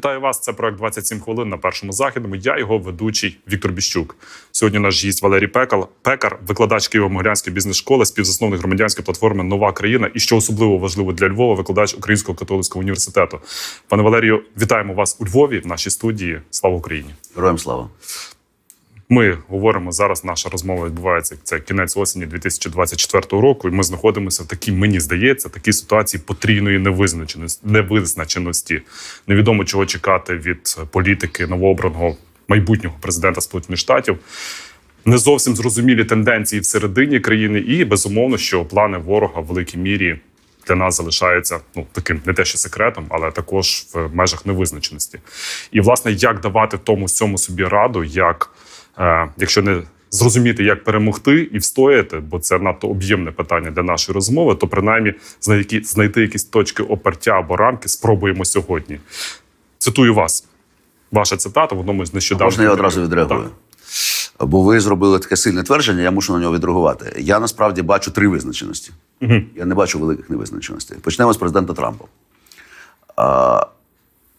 Вітаю вас. Це проект 27 хвилин на першому західному. Я його ведучий Віктор Біщук. Сьогодні наш гість Валерій Пекал, Пекар, викладач Києво-Могилянської бізнес-школи, співзасновник громадянської платформи Нова країна і що особливо важливо для Львова, викладач Українського католицького університету. Пане Валерію, вітаємо вас у Львові в нашій студії. Слава Україні! Героям слава. Ми говоримо зараз. Наша розмова відбувається. Це кінець осені 2024 року. І ми знаходимося в такій, мені здається, такій ситуації потрійної невизначеності, невизначеності. Невідомо чого чекати від політики новообраного майбутнього президента Сполучених Штатів. Не зовсім зрозумілі тенденції всередині країни, і безумовно, що плани ворога в великій мірі для нас залишаються ну таким не те, що секретом, але також в межах невизначеності. І власне, як давати тому всьому собі раду, як якщо не зрозуміти, як перемогти і встояти, бо це надто об'ємне питання для нашої розмови, то принаймні знайти, якісь точки опертя або рамки спробуємо сьогодні. Цитую вас. Ваша цитата в одному з нещодавних. Можна я одразу відреагую? Так. Бо ви зробили таке сильне твердження, я мушу на нього відреагувати. Я насправді бачу три визначеності. Угу. Я не бачу великих невизначеностей. Почнемо з президента Трампа.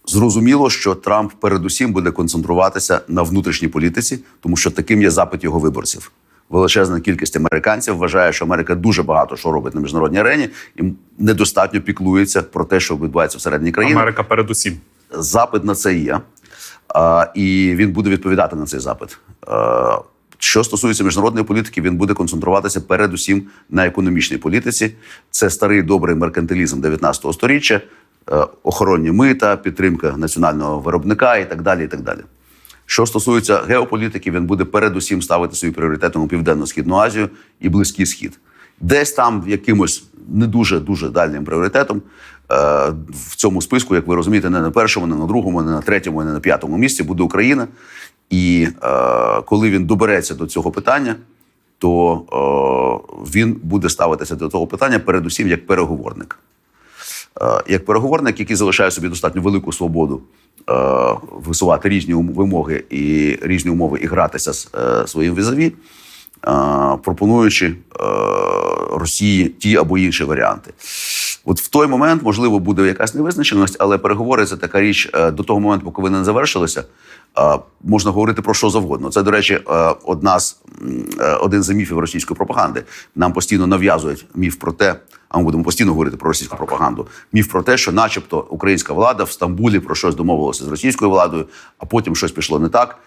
Зрозуміло, що Трамп передусім буде концентруватися на внутрішній політиці, тому що таким є запит його виборців. Величезна кількість американців вважає, що Америка дуже багато що робить на міжнародній арені і недостатньо піклується про те, що відбувається всередині країни. Америка передусім. запит на це є, і він буде відповідати на цей запит. Що стосується міжнародної політики, він буде концентруватися передусім на економічній політиці. Це старий добрий меркантилізм 19 століття, е, охоронні мита, підтримка національного виробника і так далі. І так далі. Що стосується геополітики, він буде передусім ставити свою пріоритетом у південно-східну Азію і Близький Схід. Десь там якимось не дуже дуже дальнім пріоритетом е, в цьому списку, як ви розумієте, не на першому, не на другому, не на третьому, не на п'ятому місці буде Україна. І е, коли він добереться до цього питання, то е, він буде ставитися до цього питання передусім як переговорник. Е, як переговорник, який залишає собі достатньо велику свободу е, висувати різні вимоги і різні умови і гратися з е, своїм візаві, е, пропонуючи Росії ті або інші варіанти. От в той момент, можливо, буде якась невизначеність, але переговори це така річ до того моменту, поки вони не завершилися. Е, Можна говорити про що завгодно. Це, до речі, е, одна з е, один з міфів російської пропаганди. Нам постійно нав'язують міф про те, а ми будемо постійно говорити про російську пропаганду. Міф про те, що, начебто, українська влада в Стамбулі про щось домовилася з російською владою, а потім щось пішло не так.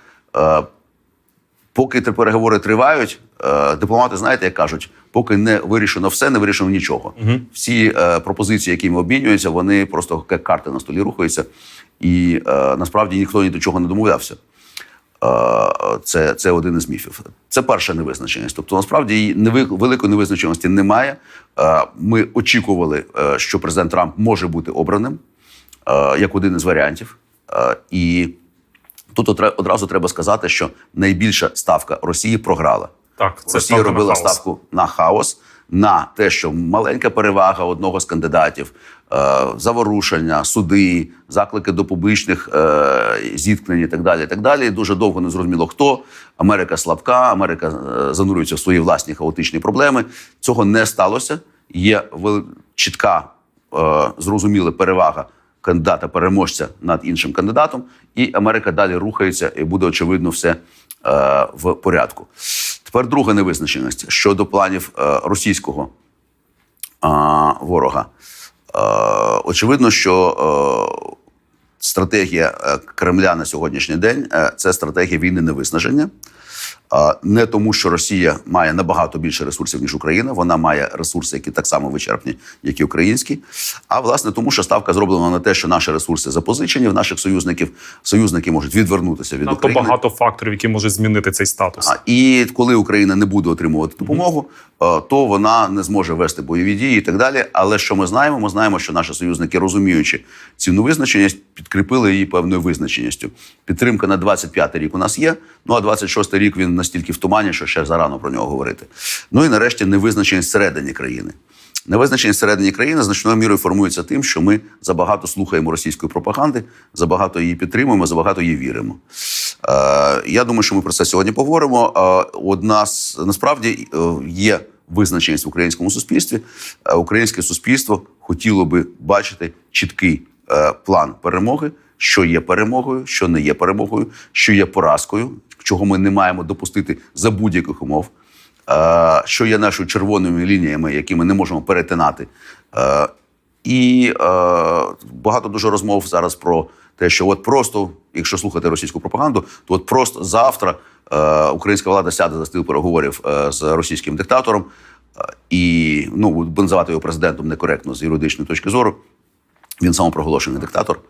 Поки ті переговори тривають, е, дипломати, знаєте, як кажуть, поки не вирішено все, не вирішено нічого. Всі е, пропозиції, якими обмінюються, вони просто як карти на столі рухаються, і е, насправді ніхто ні до чого не домовлявся. Е, Це, це один із міфів. Це перша невизначеність. Тобто, насправді великої невизначеності немає. Е, Ми очікували, що президент Трамп може бути обраним е, як один із варіантів. Е, І тут одразу треба сказати, що найбільша ставка Росії програла. Так, це Росія ставка на робила хаос. ставку на хаос, на те, що маленька перевага одного з кандидатів, е, заворушення, суди, заклики до публічних е, зіткнень і так далі. І так далі. Дуже довго не зрозуміло хто. Америка слабка, Америка е, занурюється в свої власні хаотичні проблеми. Цього не сталося. Є чітка, зрозуміла перевага кандидата переможця над іншим кандидатом, і Америка далі рухається, і буде очевидно все е, в порядку. Тепер друга невизначеність щодо планів е, російського е, ворога. Е, очевидно, що е, стратегія е, Кремля на сьогоднішній день е, це стратегія війни невиснаження. Не тому, що Росія має набагато більше ресурсів ніж Україна. Вона має ресурси, які так само вичерпні, як і українські. А власне тому, що ставка зроблена на те, що наші ресурси запозичені в наших союзників. Союзники можуть відвернутися від України. багато факторів, які можуть змінити цей статус. І коли Україна не буде отримувати допомогу, то вона не зможе вести бойові дії і так далі. Але що ми знаємо? Ми знаємо, що наші союзники, розуміючи цю невизначеність, підкріпили її певною визначеністю. Підтримка на 25-й рік у нас є. Ну а 26-й рік він настільки в тумані, що ще зарано про нього говорити. Ну і нарешті невизначеність всередині країни. Невизначеність всередині країни значною мірою формується тим, що ми забагато слухаємо російської пропаганди, забагато її підтримуємо, забагато її віримо. Е, я думаю, що ми про це сьогодні поговоримо. Е, одна з насправді е, є визначеність в українському суспільстві. Українське суспільство хотіло би бачити чіткий план перемоги що є перемогою, що не є перемогою, що є поразкою, чого ми не маємо допустити за будь-яких умов, е, що є нашою червоними лініями, які ми не можемо перетинати. Е, і е, багато дуже розмов зараз про те, що от просто, якщо слухати російську пропаганду, то от просто завтра українська влада сяде за стіл переговорів з російським диктатором, і ну називати його президентом некоректно з юридичної точки зору. Він самопроголошений диктатор.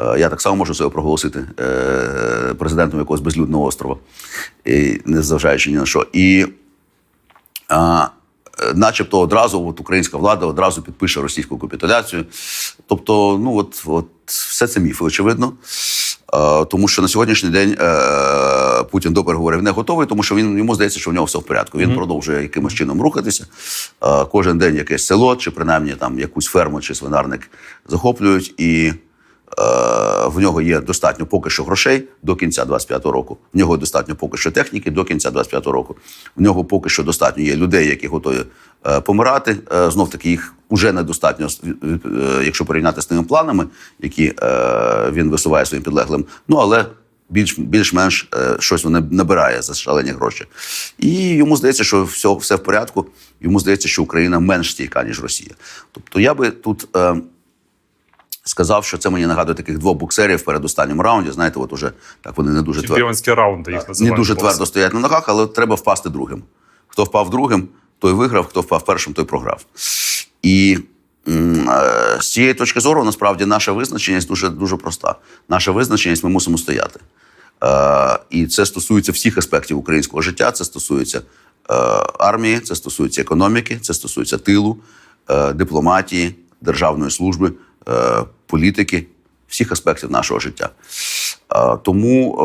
Е, Я так само можу себе проголосити е, президентом якогось безлюдного острова, і, незважаючи ні на що. І а, начебто одразу от українська влада одразу підпише російську капітуляцію. Тобто, ну от, от все це міфи, очевидно. Е, тому що на сьогоднішній день е, Путін до переговорів не готовий, тому що він йому здається, що в нього все в порядку. Він продовжує якимось чином рухатися. Е, кожен день якесь село, чи принаймні там якусь ферму чи свинарник захоплюють і. Е, В нього є достатньо поки що грошей до кінця 25-го року. В нього достатньо поки що техніки до кінця 25-го року. В нього поки що достатньо є людей, які готові е, помирати. Е, Знов таки їх вже недостатньо, якщо порівняти з тими планами, які він висуває своїм підлеглим. Ну але більш більш-менш щось він набирає за шалені гроші. І йому здається, що все, все в порядку. Йому здається, що Україна менш стійка, ніж Росія. Тобто я би тут. Сказав, що це мені нагадує таких двох боксерів в передостанньому раунді. Знаєте, от уже так вони не дуже твердо, Чемпіонські раунди їх не дуже твердо стоять на ногах, але треба впасти другим. Хто впав другим, той виграв, хто впав першим, той програв. І е, з цієї точки зору, насправді, наша визначеність дуже, дуже проста. Наша визначеність ми мусимо стояти. Е, і це стосується всіх аспектів українського життя. Це стосується е, армії, це стосується економіки, це стосується тилу, е, дипломатії, державної служби, політики, всіх аспектів нашого життя. Е, Тому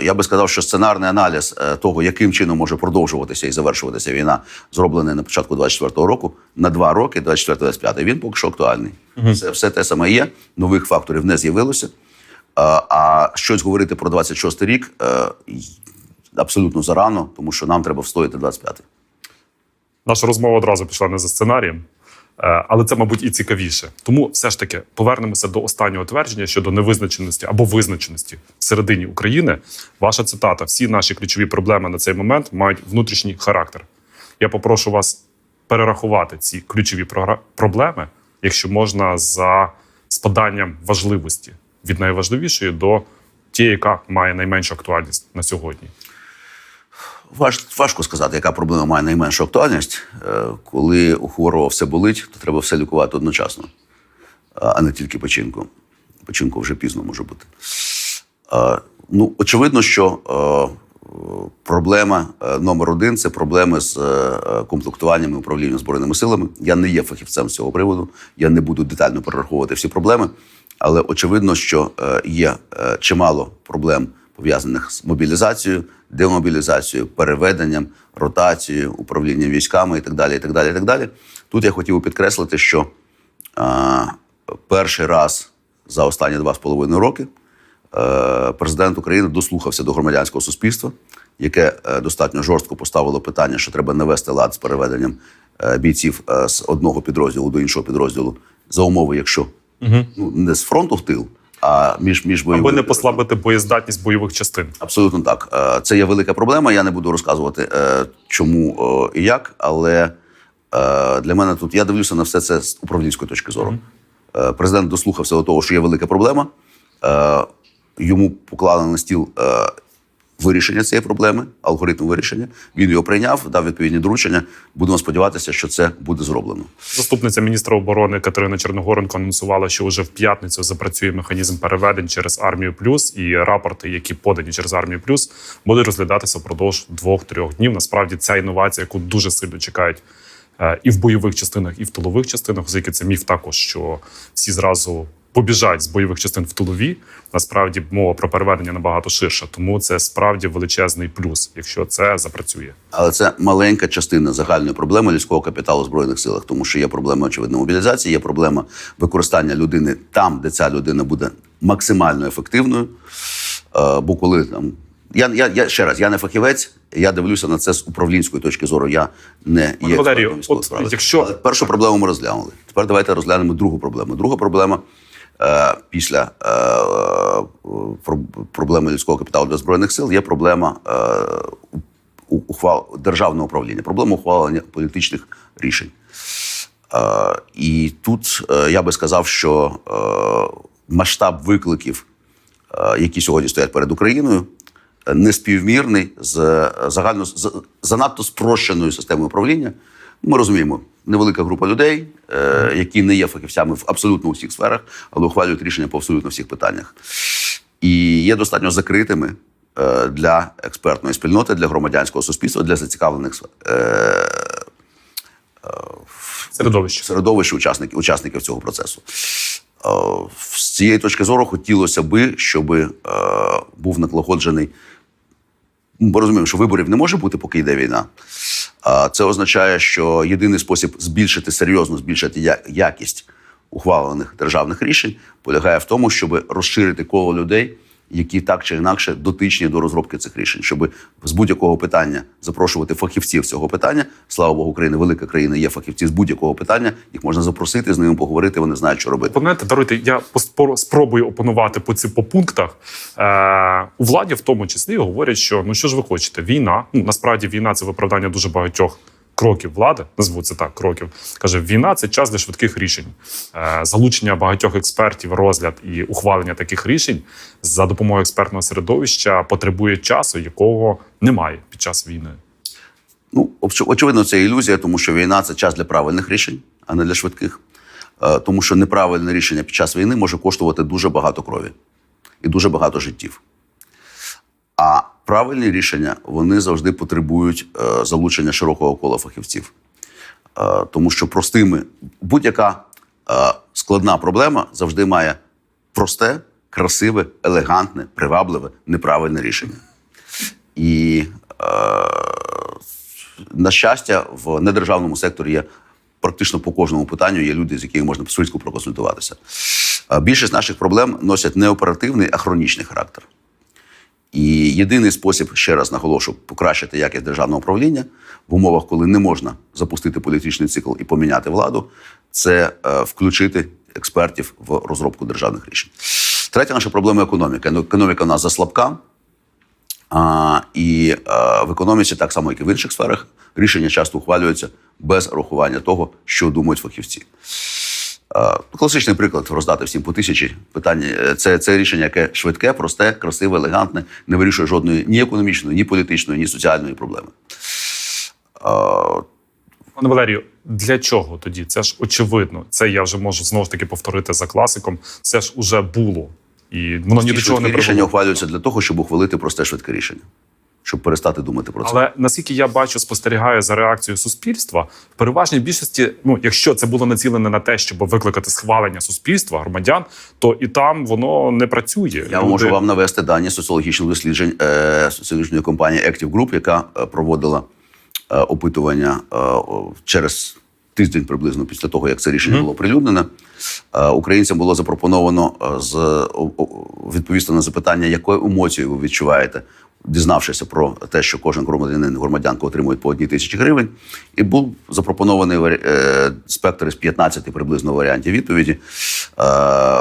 е, я би сказав, що сценарний аналіз е, того, яким чином може продовжуватися і завершуватися війна, зроблений на початку 24-го року на два роки, 24-25, він поки що актуальний. Це все те саме є. Нових факторів не з'явилося. Е, А щось говорити про 26-й рік е, абсолютно зарано, тому що нам треба встояти 25-й. Наша розмова одразу пішла не за сценарієм, е, але це, мабуть, і цікавіше. Тому все ж таки повернемося до останнього твердження щодо невизначеності або визначеності всередині України. Ваша цитата: всі наші ключові проблеми на цей момент мають внутрішній характер. Я попрошу вас перерахувати ці ключові проблеми, якщо можна, за спаданням важливості від найважливішої до тієї, яка має найменшу актуальність на сьогодні. Важ, важко сказати, яка проблема має найменшу актуальність. Е, Коли у хворого все болить, то треба все лікувати одночасно, а не тільки печінку. Печінку вже пізно може бути. Ну, очевидно, що е, проблема е, номер один це проблеми з комплектуванням і управлінням збройними силами. Я не є фахівцем з цього приводу. Я не буду детально перераховувати всі проблеми, але очевидно, що є чимало проблем пов'язаних з мобілізацією, демобілізацією, переведенням, ротацією, управлінням військами і так далі. І так далі, і так далі. Тут я хотів підкреслити, що е, перший раз за останні два з половиною роки е, президент України дослухався до громадянського суспільства, яке е, достатньо жорстко поставило питання, що треба навести лад з переведенням е, бійців е, з одного підрозділу до іншого підрозділу за умови, якщо ну, не з фронту в тил, а між, між Аби не послабити боєздатність бойових частин. Абсолютно так. Е, Це є велика проблема. Я не буду розказувати, е, чому і як, але е, для мене тут я дивлюся на все це з управлінської точки зору. Е, Президент дослухався до того, що є велика проблема. Йому поклали на стіл вирішення цієї проблеми, алгоритм вирішення. Він його прийняв, дав відповідні доручення. Будемо сподіватися, що це буде зроблено. Заступниця міністра оборони Катерина Черногоренко анонсувала, що вже в п'ятницю запрацює механізм переведень через армію плюс, і рапорти, які подані через армію плюс, будуть розглядатися впродовж двох-трьох днів. Насправді ця інновація, яку дуже сильно чекають е, і в бойових частинах, і в тилових частинах, оскільки це міф також, що всі зразу. Побіжать з бойових частин в тилові. Насправді мова про переведення набагато ширша, тому це справді величезний плюс, якщо це запрацює. Але це маленька частина загальної проблеми людського капіталу в збройних силах, тому що є проблема очевидно мобілізації, є проблема використання людини там, де ця людина буде максимально ефективною. Е, бо коли там я, я, я ще раз, я не фахівець, я дивлюся на це з управлінської точки зору. Я не є Валерію, от справи. якщо- Але першу проблему ми розглянули. Тепер давайте розглянемо другу проблему. Друга проблема після про- проблеми людського капіталу для збройних сил, є проблема е, ухвал державного управління, проблема ухвалення політичних рішень. Е, і тут е, я би сказав, що е, масштаб викликів, е, які сьогодні стоять перед Україною, е, неспівмірний з е, загально занадто спрощеною системою управління. Ми розуміємо, невелика група людей, е, які не є фахівцями в абсолютно усіх сферах, але ухвалюють рішення по абсолютно всіх питаннях. І є достатньо закритими е, для експертної спільноти, для громадянського суспільства, для зацікавлених Середовище. середовище учасників, учасників цього процесу. Е, З цієї точки зору хотілося би, щоб був налагоджений. Ми розуміємо, що виборів не може бути, поки йде війна. Це означає, що єдиний спосіб збільшити серйозно збільшити якість ухвалених державних рішень полягає в тому, щоб розширити коло людей, які так чи інакше дотичні до розробки цих рішень, щоб з будь-якого питання запрошувати фахівців цього питання. Слава Богу, Україна велика країна. Є фахівці з будь-якого питання. Їх можна запросити з ними поговорити. Вони знають, що робити. Опоненти, даруйте, я спробую опонувати по ці по пунктах. Е, у владі, в тому числі, говорять, що ну що ж ви хочете? Війна. Ну насправді війна це виправдання дуже багатьох. Кроків влади, назву це так, кроків каже: війна це час для швидких рішень. Е, залучення багатьох експертів, розгляд і ухвалення таких рішень за допомогою експертного середовища потребує часу, якого немає під час війни. Ну, очевидно, це ілюзія, тому що війна це час для правильних рішень, а не для швидких. Е, Тому що неправильне рішення під час війни може коштувати дуже багато крові і дуже багато життів. А правильні рішення вони завжди потребують е, залучення широкого кола фахівців. Е, Тому що простими будь-яка е, складна проблема завжди має просте, красиве, елегантне, привабливе, неправильне рішення. І на щастя, в недержавному секторі є практично по кожному питанню є люди, з якими можна швидко проконсультуватися. Більшість наших проблем носять не оперативний, а хронічний характер. І єдиний спосіб, ще раз наголошу, покращити якість державного управління в умовах, коли не можна запустити політичний цикл і поміняти владу, це е, включити експертів в розробку державних рішень. Третя наша проблема економіка. Ну, Економіка у нас заслабка. І а, в економіці, так само як і в інших сферах, рішення часто ухвалюються без рахування того, що думають фахівці. А, класичний приклад роздати всім по тисячі питання. Е, Це, це рішення, яке швидке, просте, красиве, елегантне, не вирішує жодної ні економічної, ні політичної, ні соціальної проблеми. Пане Валерію, для чого тоді? Це ж очевидно. Це я вже можу знову ж таки повторити за класиком. Це ж уже було. І воно ні до чого не рішення привело. ухвалюються для того, щоб ухвалити просте швидке рішення, щоб перестати думати про це. Але наскільки я бачу, спостерігаю за реакцією суспільства, в переважній більшості, ну якщо це було націлене на те, щоб викликати схвалення суспільства, громадян, то і там воно не працює. Я Люди- можу вам навести дані соціологічних досліджень е, соціологічної компанії Active Group, яка е, проводила е, опитування е, через тиждень приблизно після того, як це рішення було прилюднене. Е, українцям було запропоновано е, з відповісти на запитання, якою емоцією ви відчуваєте. Дізнавшися про те, що кожен громадянин громадянка отримує по одній тисячі гривень, і був запропонований е, спектр із 15 приблизно варіантів відповіді. Е,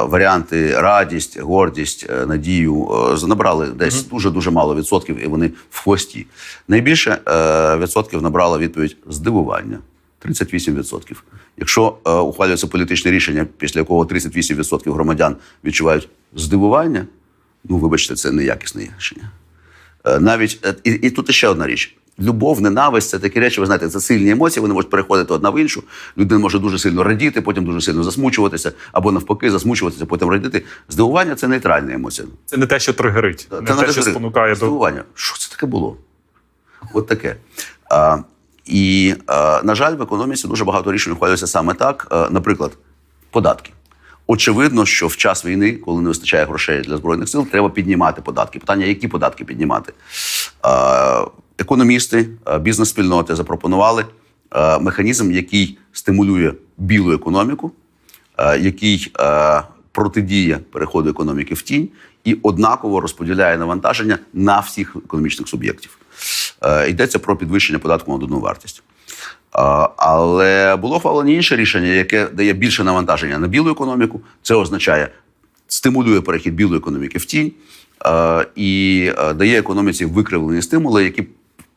варіанти радість, гордість, е, надію набрали десь дуже дуже мало відсотків, і вони в хвості. Найбільше відсотків набрала відповідь здивування. 38%. Якщо е, ухвалюється політичне рішення, після якого 38% громадян відчувають здивування, ну вибачте, це неякісне рішення. Е, навіть е, і, і тут ще одна річ: любов, ненависть це такі речі. Ви знаєте, це сильні емоції. Вони можуть переходити одна в іншу. Людина може дуже сильно радіти, потім дуже сильно засмучуватися, або навпаки, засмучуватися, потім радіти. Здивування це нейтральна емоція. Це не те, що тригерить, не Це те, не що те, спонукає до здивування. Що це таке було? От таке. А, і, а, на жаль, в економіці дуже багато рішень ухвалюється саме так. А, наприклад, податки. Очевидно, що в час війни, коли не вистачає грошей для збройних сил, треба піднімати податки. Питання, які податки піднімати? Економісти, бізнес-спільноти запропонували механізм, який стимулює білу економіку, е, який е, протидіє переходу економіки в тінь і однаково розподіляє навантаження на всіх економічних суб'єктів. Е, Йдеться про підвищення податку на додану вартість. Але було ухвалене інше рішення, яке дає більше навантаження на білу економіку. Це означає стимулює перехід білої економіки в тінь і дає економіці викривлені стимули, які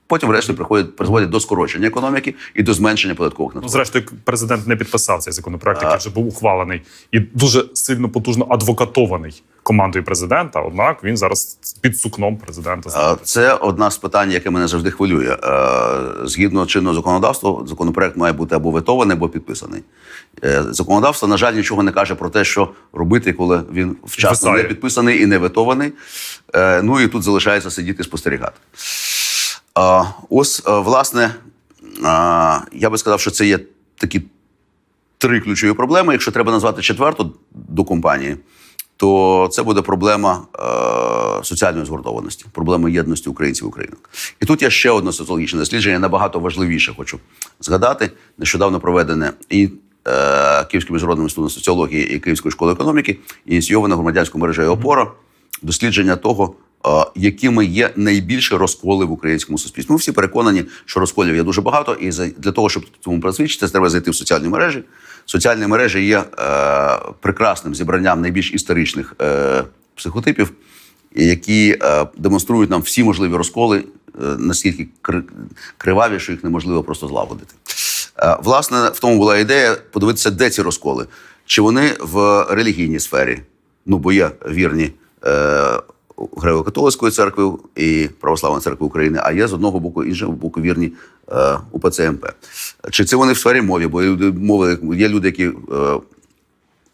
потім, врешті, приходять призводять до скорочення економіки і до зменшення податкових Ну, надходжень. зрештою, президент не підписав цей законопроект, який вже був ухвалений і дуже сильно потужно адвокатований командою президента. Однак він зараз під сукном президента. Знаходиться. Це одна з питань, яке мене завжди хвилює. Згідно чинного законодавства, законопроект має бути або ветований, або підписаний. Е, Законодавство, на жаль, нічого не каже про те, що робити, коли він вчасно Висає. не підписаний і не ветований. Е, Ну і тут залишається сидіти і спостерігати. Ось, е, власне, е, я би сказав, що це є такі три ключові проблеми. Якщо треба назвати четверту до компанії, то це буде проблема е, соціальної згуртованості, проблема єдності українців і українок. І тут є ще одне соціологічне дослідження, набагато важливіше хочу згадати. Нещодавно проведене і Київським міжнародним інститутом соціології і Київської школи економіки, ініційоване громадянською мережею ОПОРА, дослідження того, якими є найбільші розколи в українському суспільстві. Ми всі переконані, що розколів є дуже багато, і для того, щоб цьому просвідчитися, треба зайти в соціальні мережі. Соціальні мережі є е, прекрасним зібранням найбільш історичних е, психотипів, які е, демонструють нам всі можливі розколи, е, наскільки криваві, що їх неможливо просто злагодити. Е, власне, в тому була ідея подивитися, де ці розколи. Чи вони в релігійній сфері? Ну, бо є вірні е, Греко-католицької церкви і Православної церкви України, а є з одного боку іншого боку вірні е, УПЦ МП. Чи це вони в сфері мови? Бо мови є люди, які е,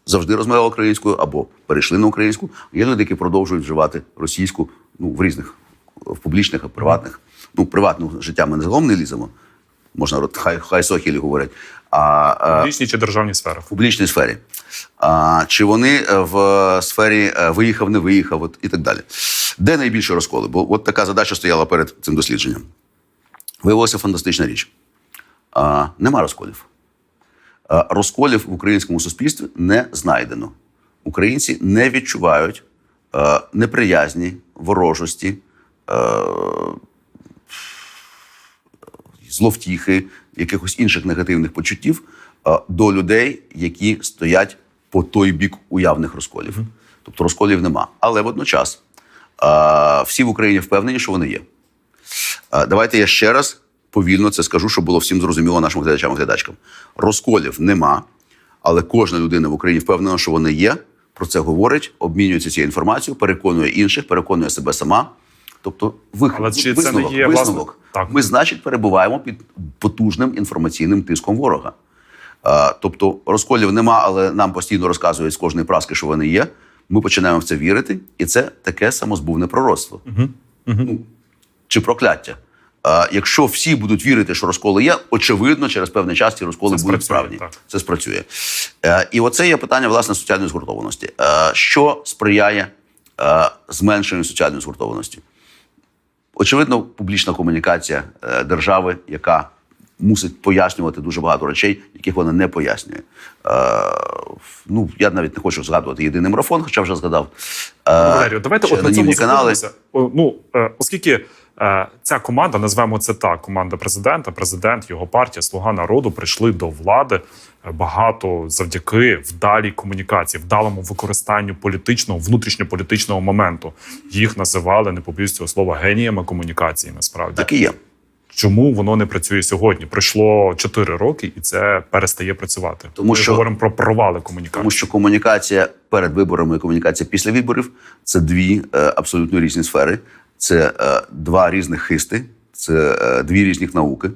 завжди розмовляли українською або перейшли на українську. Є люди, які продовжують вживати російську ну, в різних в публічних, а приватних. Ну, приватне життя ми не загалом не ліземо. Можна хай, хай сохілі говорять. А, а Публічні чи державні сфери. в публічній сфері. А, чи вони е, в сфері е, виїхав, не виїхав, от, і так далі. Де найбільше розколи? Бо от така задача стояла перед цим дослідженням. Виявилася фантастична річ. А, нема розколів. А, розколів в українському суспільстві не знайдено. Українці не відчувають е, неприязні, ворожості, е, зловтіхи, якихось інших негативних почуттів до людей, які стоять по той бік уявних розколів. Тобто розколів нема. Але водночас всі в Україні впевнені, що вони є. Давайте я ще раз повільно це скажу, щоб було всім зрозуміло нашим глядачам і глядачкам. Розколів нема, але кожна людина в Україні впевнена, що вони є. Про це говорить, обмінюється цією інформацією, переконує інших, переконує себе сама. Тобто, Але чи це не є, висновок. так. Ми, значить, перебуваємо під потужним інформаційним тиском ворога. Е, тобто розколів нема, але нам постійно розказують з кожної праски, що вони є. Ми починаємо в це вірити, і це таке самозбувне пророцтво. Ну, чи прокляття. Е, якщо всі будуть вірити, що розколи є, очевидно, через певний час ці розколи Це будуть так. Це спрацює. Е, і оце є питання власне соціальної згуртованості. Е, що сприяє е, зменшенню соціальної згуртованості? Очевидно, публічна комунікація е, держави, яка мусить пояснювати дуже багато речей, яких вона не пояснює. Е, ну, я навіть не хочу згадувати єдиний марафон, хоча вже згадав. Е, Валерію, давайте от на цьому канали. Ну, е, оскільки ця команда, назвемо це так, команда президента, президент, його партія, Слуга народу прийшли до влади е, багато завдяки вдалій комунікації, вдалому використанню політичного, внутрішньополітичного моменту. Їх називали, не побоюсь цього слова, геніями комунікації. Насправді Так і є. чому воно не працює сьогодні? Пройшло 4 роки, і це перестає працювати. Тому Ми що- говоримо про провали комунікації. Тому що комунікація перед виборами і комунікація після виборів це дві е, абсолютно різні сфери. Це е, два різних хисти, це е, дві різних науки.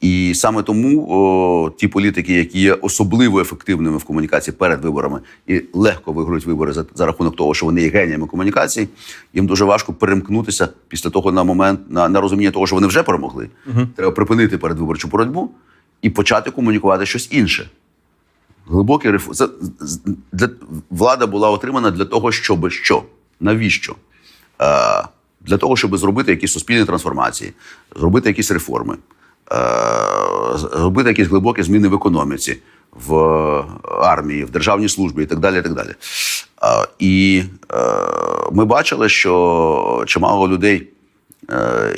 І саме тому о, ті політики, які є особливо ефективними в комунікації перед виборами і легко виграють вибори за, за рахунок того, що вони є геніями комунікації, їм дуже важко перемкнутися після того на момент на, на розуміння того, що вони вже перемогли. Треба припинити передвиборчу боротьбу і почати комунікувати щось інше. Глибокий реф... це, для... влада була отримана для того, щоб що? Навіщо? Е, для того, щоб зробити якісь суспільні трансформації, зробити якісь реформи, е, зробити якісь глибокі зміни в економіці, в армії, в державній службі і так далі. І, так далі. Е, і е, ми бачили, що чимало людей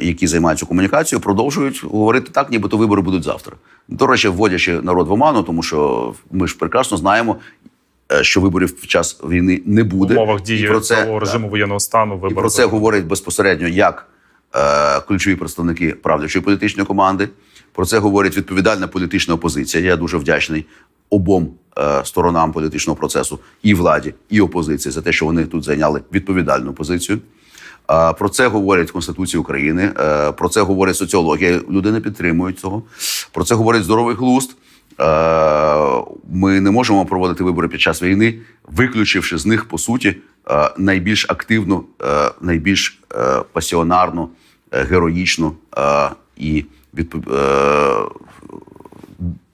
які займаються комунікацією, продовжують говорити так, нібито вибори будуть завтра. До речі, вводячи народ в оману, тому що ми ж прекрасно знаємо, що виборів під час війни не В буде. умовах І дії про це, режиму воєнного стану і про це говорять безпосередньо як е, ключові представники правлячої політичної команди. Про це говорить відповідальна політична опозиція. Я дуже вдячний обом е, сторонам політичного процесу і владі, і опозиції за те, що вони тут зайняли відповідальну позицію. Е, Про це говорять Конституція України, е, про це говорить соціологія. Люди не підтримують цього. Про це говорить здоровий глузд. Е, Ми не можемо проводити вибори під час війни, виключивши з них по суті е, найбільш активну, е, найбільш пасіонарну, героїчну і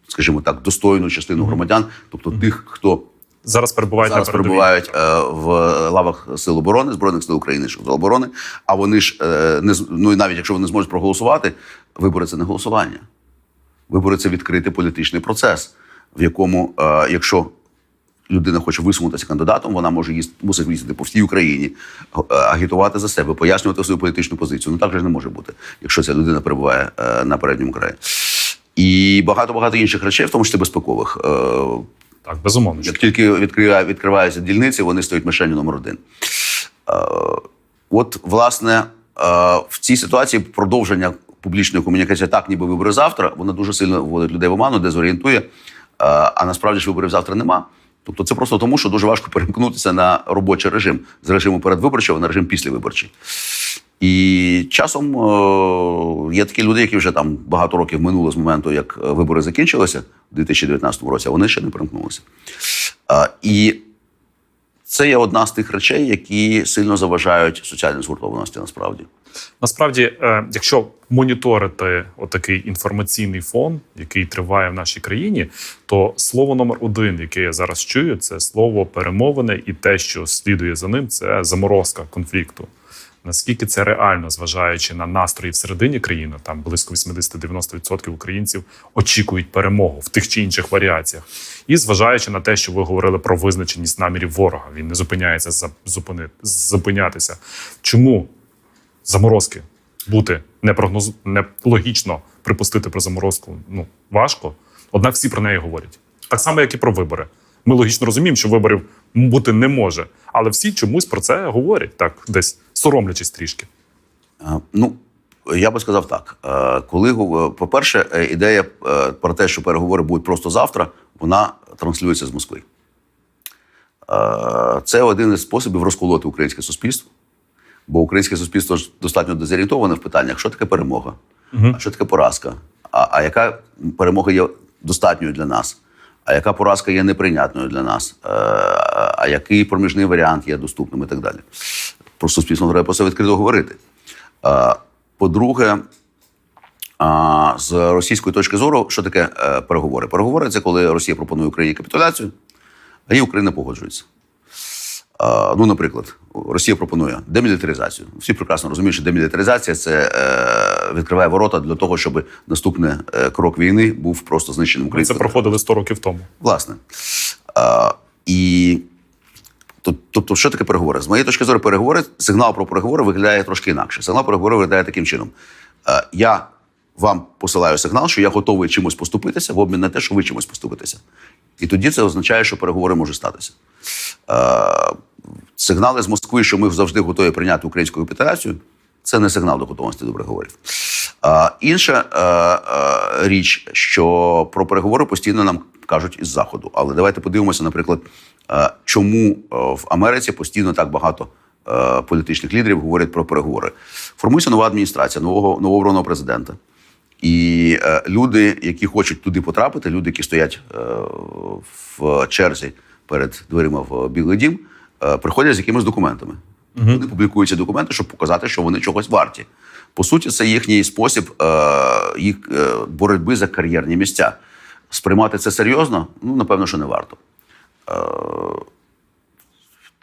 скажімо так, достойну частину громадян, тобто тих, хто зараз перебувають зараз на перебувають в лавах сил оборони збройних сил України сил оборони. А вони ж не ну і навіть якщо вони зможуть проголосувати, вибори це не голосування. Вибори це відкритий політичний процес, в якому, е, якщо людина хоче висунутися кандидатом, вона може їсти, мусить їздити по всій Україні, е, агітувати за себе, пояснювати свою політичну позицію. Ну так же ж не може бути, якщо ця людина перебуває е, на передньому краї. І багато багато інших речей, в тому числі безпекових. Е, Так, безумовно. як тільки відкриваються дільниці, вони стають мишенью номер один. Е, от, власне, е, в цій ситуації продовження публічної комунікації так, ніби вибори завтра, вона дуже сильно вводить людей в оману, дезорієнтує. Е, а насправді ж виборів завтра нема. Тобто це просто тому, що дуже важко перемкнутися на робочий режим з режиму передвиборчого на режим післявиборчий. І часом е, є такі люди, які вже там багато років минуло з моменту, як вибори закінчилися у 2019 році, а вони ще не перемкнулися. Е, і це є одна з тих речей, які сильно заважають соціальній згуртованості насправді. Насправді, е, якщо моніторити отакий інформаційний фон, який триває в нашій країні, то слово номер один, яке я зараз чую, це слово перемовини, і те, що слідує за ним, це заморозка конфлікту. Наскільки це реально, зважаючи на настрої всередині країни, там близько 80-90% українців очікують перемогу в тих чи інших варіаціях, і зважаючи на те, що ви говорили про визначеність намірів ворога, він не зупиняється зупинятися. Чому заморозки бути не прогноз... припустити про заморозку ну важко. Однак всі про неї говорять. Так само, як і про вибори. Ми логічно розуміємо, що виборів бути не може, але всі чомусь про це говорять, так десь соромлячись трішки. Е, Ну, я би сказав так: Е, коли по-перше, е, ідея е, про те, що переговори будуть просто завтра, вона транслюється з Москви. Це один із способів розколоти українське суспільство. Бо українське суспільство ж достатньо дезорієнтоване в питаннях, що таке перемога, а що таке поразка, а, а яка перемога є достатньою для нас, а яка поразка є неприйнятною для нас, е, а який проміжний варіант є доступним і так далі. Про суспільство треба про це відкрито говорити. По-друге, з російської точки зору, що таке е, переговори? Переговори це коли Росія пропонує Україні капітуляцію, а її Україна погоджується. Ну, наприклад, Росія пропонує демілітаризацію. Всі прекрасно розуміють, що демілітаризація це е, відкриває ворота для того, щоб наступний е, крок війни був просто знищеним Ми це проходили 100 років тому. Власне. І тобто, що таке переговори? З моєї точки зору, переговори, сигнал про переговори виглядає трошки інакше. Сигнал переговори виглядає таким чином: Е, я вам посилаю сигнал, що я готовий чимось поступитися в обмін на те, що ви чимось поступитеся. І тоді це означає, що переговори можуть статися. Е, сигнали з Москви, що ми завжди готові прийняти українську капітуляцію, це не сигнал до готовності до переговорів. Е, інша е, е, річ, що про переговори постійно нам кажуть із заходу. Але давайте подивимося, наприклад, е, чому в Америці постійно так багато е, політичних лідерів говорять про переговори. Формується нова адміністрація, нового новообраного президента. І е, люди, які хочуть туди потрапити, люди, які стоять е, в черзі перед дверима в Білий Дім, е, приходять з якимись документами. Вони публікують ці документи, щоб показати, що вони чогось варті. По суті, це їхній спосіб е, їх е, боротьби за кар'єрні місця. Сприймати це серйозно, ну напевно, що не варто. Е,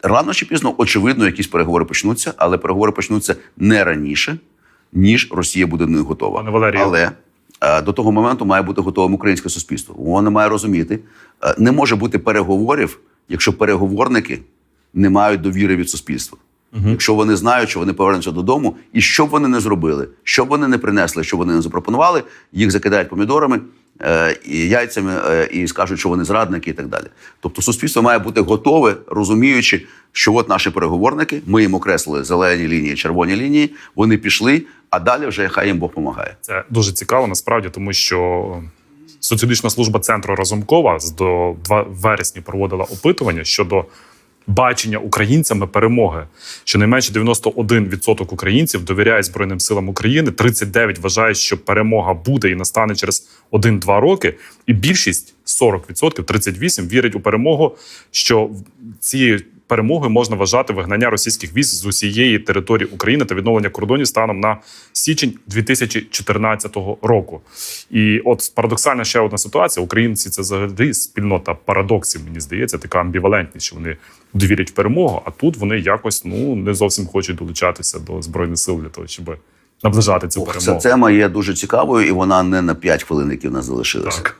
рано чи пізно, очевидно, якісь переговори почнуться, але переговори почнуться не раніше, ніж Росія буде них готова. Пане Валерію. Але е, до того моменту має бути готовим українське суспільство. Воно має розуміти, е, не може бути переговорів, якщо переговорники не мають довіри від суспільства. Якщо вони знають, що вони повернуться додому, і що б вони не зробили, що б вони не принесли, що вони не запропонували, їх закидають помідорами, е, і яйцями е, і скажуть, що вони зрадники, і так далі. Тобто, суспільство має бути готове, розуміючи, що от наші переговорники, ми їм окреслили зелені лінії, червоні лінії, вони пішли, а далі вже хай їм Бог допомагає. Це дуже цікаво насправді, тому що соціологічна служба центру Разумкова з до два вересні проводила опитування щодо бачення українцями перемоги. Щонайменше 91% українців довіряє Збройним силам України. 39 вважають, що перемога буде і настане через 1-2 роки. І більшість 40%, 38% вірять у перемогу, що цією перемогою можна вважати вигнання російських військ з усієї території України та відновлення кордонів станом на січень 2014 року. І от парадоксальна ще одна ситуація. Українці це взагалі спільнота парадоксів. Мені здається, така амбівалентність, що вони довірять в перемогу. А тут вони якось ну не зовсім хочуть долучатися до збройних сил для того, щоб наближати цю Ох, Ця тема є дуже цікавою, і вона не на 5 хвилин, які в нас залишилися. Так.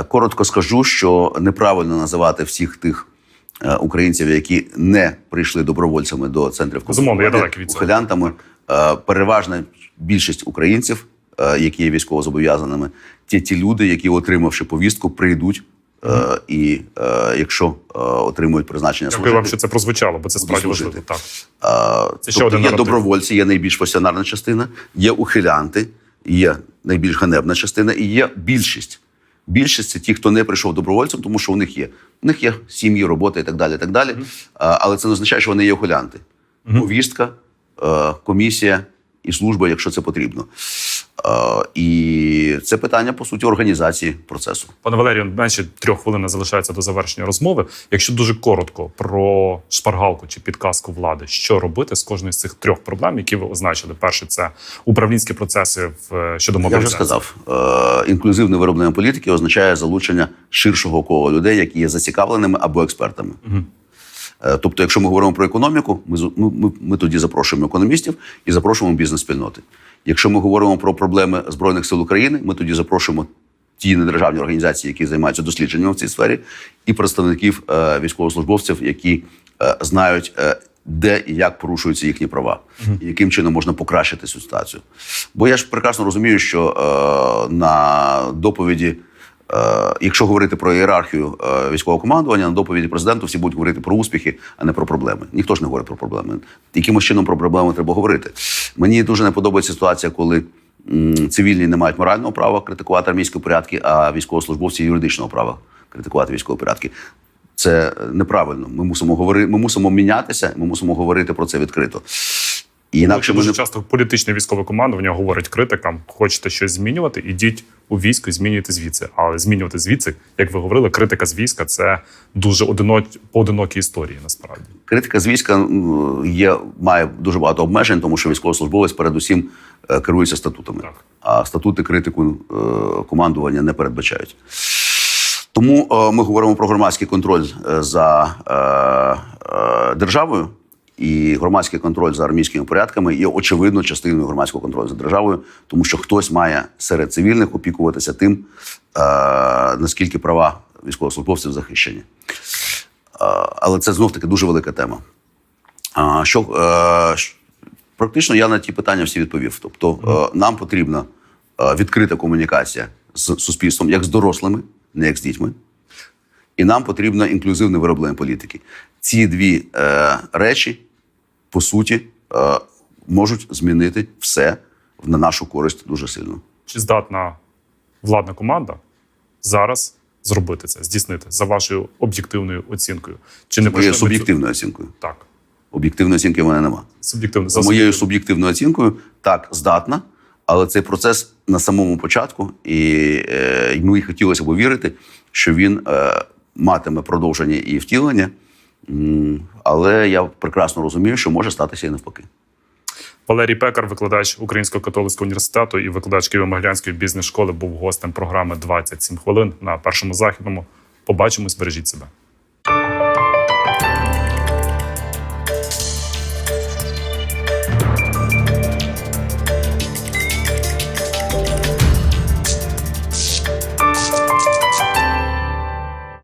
Е, Коротко скажу, що неправильно називати всіх тих українців, які не прийшли добровольцями до центрів ухилянтами. Е, Переважна більшість українців, е, які є військовозобов'язаними, ті ті люди, які, отримавши повістку, прийдуть. е, І е, якщо е, отримують призначення Дякую вам, що це прозвучало, бо це справді важливо. Так. А, Це ще тобто один є наратив. добровольці, є найбільш пасіонарна частина, є ухилянти, є найбільш ганебна частина, і є більшість. Більшість це ті, хто не прийшов добровольцем, тому що у них є. У них є сім'ї, робота і так далі. І так далі. А, але це не означає, що вони є ухилянти. Повістка, е, комісія і служба, якщо це потрібно. Е, і це питання, по суті, організації процесу. Пане Валерію, менше трьох хвилин залишається до завершення розмови. Якщо дуже коротко про шпаргалку чи підказку влади, що робити з кожної з цих трьох проблем, які ви означили? Перше це управлінські процеси в е, щодо Я вже сказав, е, інклюзивне вироблення політики означає залучення ширшого кола людей, які є зацікавленими або експертами. Е, Тобто, якщо ми говоримо про економіку, ми, з- ми, ми, тоді запрошуємо економістів і запрошуємо бізнес-спільноти. Якщо ми говоримо про проблеми збройних сил України, ми тоді запрошуємо ті недержавні організації, які займаються дослідженням в цій сфері, і представників е, військовослужбовців, які е, знають. Е, де і як порушуються їхні права, і яким чином можна покращити цю ситуацію. Бо я ж прекрасно розумію, що е, на доповіді, е, якщо говорити про ієрархію е, військового командування, на доповіді президенту всі будуть говорити про успіхи, а не про проблеми. Ніхто ж не говорить про проблеми. Якимось чином про проблеми треба говорити. Мені дуже не подобається ситуація, коли цивільні не мають морального права критикувати армійські порядки, а військовослужбовці юридичного права критикувати військові порядки. Це е, неправильно. Ми мусимо говорити, ми мусимо мінятися, ми мусимо говорити про це відкрито. І інакше дуже не часто політичне військове командування говорить критикам: хочете щось змінювати, ідіть у військо і змінюйте звідси. Але змінювати звідси, як ви говорили, критика з війська це дуже одино... поодинокі історії. Насправді критика з війська є, має дуже багато обмежень, тому що військовослужбовець передусім е, керується статутами. Так. А статути критику е, командування не передбачають. Тому е, ми говоримо про громадський контроль за державою, і громадський контроль за армійськими порядками є очевидно частиною громадського контролю за державою, тому що хтось має серед цивільних опікуватися тим, е, наскільки права військовослужбовців захищені. Е, але це знов таки дуже велика тема. А, Що е, практично я на ті питання всі відповів. Тобто, е, нам потрібна е, відкрита комунікація з суспільством, як з дорослими, не як з дітьми. І нам потрібно інклюзивне вироблення політики. Ці дві е, речі, по суті, е, можуть змінити все на нашу користь дуже сильно. чи здатна владна команда зараз зробити це, здійснити за вашою об'єктивною оцінкою? Чи не Моєю суб'єктивною оцінкою. Так, Об'єктивної оцінки в мене немає. суб'єктивно За моєю суб'єктивною оцінкою, так, здатна, але цей процес на самому початку, і е, і ми хотілося б вірити, що він е, матиме продовження і втілення. Але я прекрасно розумію, що може статися і навпаки. Валерій Пекар, викладач Українського католицького університету і викладач Києво-Могилянської бізнес-школи, був гостем програми «27 хвилин на першому західному. Побачимось, бережіть себе.